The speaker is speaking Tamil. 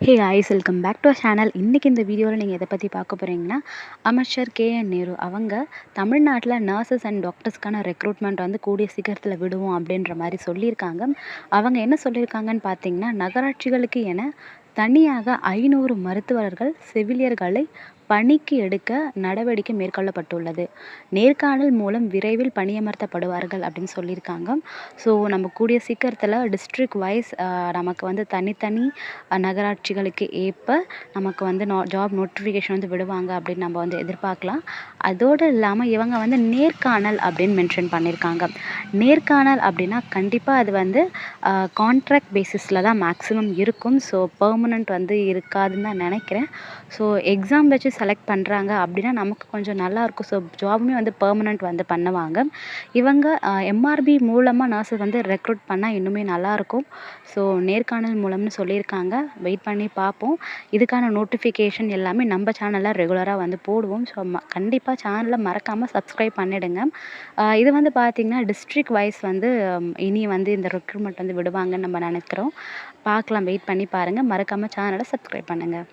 Hey guys welcome back to a channel இன்றைக்கி இந்த வீடியோவில் நீங்கள் எதை பற்றி பார்க்க போகிறீங்கன்னா அமைச்சர் கே என் நேரு அவங்க தமிழ்நாட்டில் நர்சஸ் அண்ட் டாக்டர்ஸ்க்கான ரெக்ரூட்மெண்ட் வந்து கூடிய சீக்கிரத்தில் விடுவோம் அப்படின்ற மாதிரி சொல்லியிருக்காங்க. அவங்க என்ன சொல்லியிருக்காங்கன்னு பார்த்தீங்கன்னா நகராட்சிகளுக்கு என தனியாக ஐநூறு மருத்துவர்கள் செவிலியர்களை பணிக்கு எடுக்க நடவடிக்கை மேற்கொள்ளப்பட்டுள்ளது. நேர்காணல் மூலம் விரைவில் பணியமர்த்தப்படுவார்கள் அப்படின்னு சொல்லியிருக்காங்க. ஸோ நம்ம கூடிய சீக்கிரத்தில் டிஸ்ட்ரிக்ட் வைஸ் நமக்கு வந்து தனித்தனி நகராட்சிகளுக்கு ஏற்ப நமக்கு வந்து நோ ஜாப் நோட்டிஃபிகேஷன் வந்து விடுவாங்க அப்படின்னு நம்ம வந்து எதிர்பார்க்கலாம். அதோடு இல்லாமல் இவங்க வந்து நேர்காணல் அப்படின்னு மென்ஷன் பண்ணியிருக்காங்க. நேர்காணல் அப்படின்னா கண்டிப்பாக அது வந்து கான்ட்ராக்ட் பேசிஸில் தான் மேக்ஸிமம் இருக்கும். ஸோ பெர்மனண்ட் வந்து இருக்காதுன்னு தான் நினைக்கிறேன். ஸோ எக்ஸாம் வச்சு செலக்ட் பண்ணுறாங்க அப்படின்னா நமக்கு கொஞ்சம் நல்லாயிருக்கும் ஸோ ஜாபுமே வந்து பெர்மனண்ட் வந்து பண்ணுவாங்க. இவங்க எம்ஆர்பி மூலமாக நர்ஸஸ் வந்து ரெக்ரூட் பண்ணால் இன்னுமே நல்லாயிருக்கும் ஸோ நேர்காணல் மூலம்னு சொல்லியிருக்காங்க. வெயிட் பண்ணி பார்ப்போம். இதுக்கான நோட்டிஃபிகேஷன் எல்லாமே நம்ம சேனலில் ரெகுலராக வந்து போடுவோம். ஸோ ம கண்டிப்பாக சேனலை மறக்காமல் சப்ஸ்கிரைப் பண்ணிவிடுங்க இது வந்து பார்த்திங்கன்னா டிஸ்ட்ரிக் வைஸ் வந்து இனி வந்து இந்த ரெக்ரூட்மெண்ட் வந்து விடுவாங்கன்னு நம்ம நினைக்கிறோம். பார்க்கலாம் வெயிட் பண்ணி பாருங்கள் மறக்காமல் சேனலை சப்ஸ்கிரைப் பண்ணுங்கள்